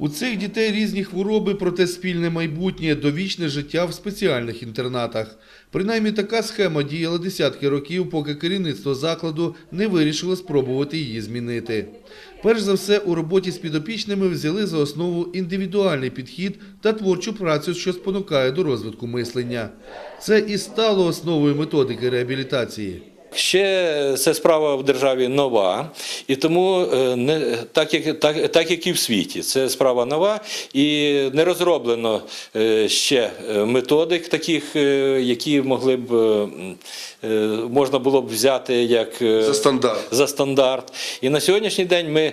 У цих дітей різні хвороби, проте спільне майбутнє, довічне життя в спеціальних інтернатах. Принаймні така схема діяла десятки років, поки керівництво закладу не вирішило спробувати її змінити. Перш за все, у роботі з підопічними взяли за основу індивідуальний підхід та творчу працю, що спонукає до розвитку мислення. Це і стало основою методики реабілітації. Ще ця справа в державі нова, і тому е, не так як так, так як і в світі, це справа нова, і не розроблено е, ще е, методик таких, які могли б можна було б взяти як За стандарт. за стандарт. І на сьогоднішній день ми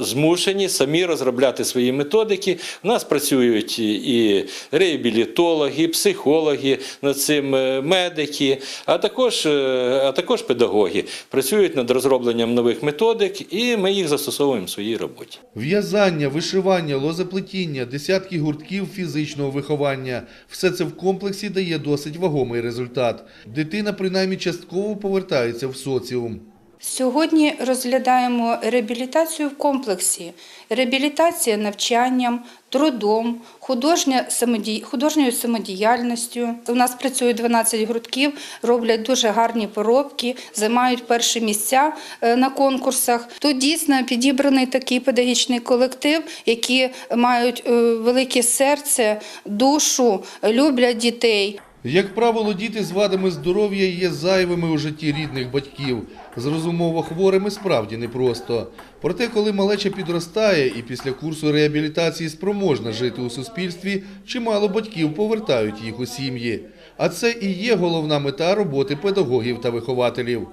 змушені самі розробляти свої методики. У нас працюють і реабілітологи, і психологи над цим, медики, а також, а також педагоги працюють над розробленням нових методик, і ми їх застосовуємо в своїй роботі. В'язання, вишивання, лозоплетіння, десятки гуртків фізичного виховання – все це в комплексі дає досить вагомий результат. Дитина принаймні частково повертається в соціум. Сьогодні розглядаємо реабілітацію в комплексі. Реабілітація навчанням, трудом, художня художньою самодіяльністю. У нас працює 12 гуртків, роблять дуже гарні поробки, займають перші місця е, на конкурсах. Тут дійсно підібраний такий педагогічний колектив, які мають е, велике серце, душу, люблять дітей. Як правило, діти з вадами здоров'я є зайвими у житті рідних батьків. З розумово хворими справді непросто. Проте, коли малеча підростає і після курсу реабілітації спроможна жити у суспільстві, чимало батьків повертають їх у сім'ї. А це і є головна мета роботи педагогів та вихователів.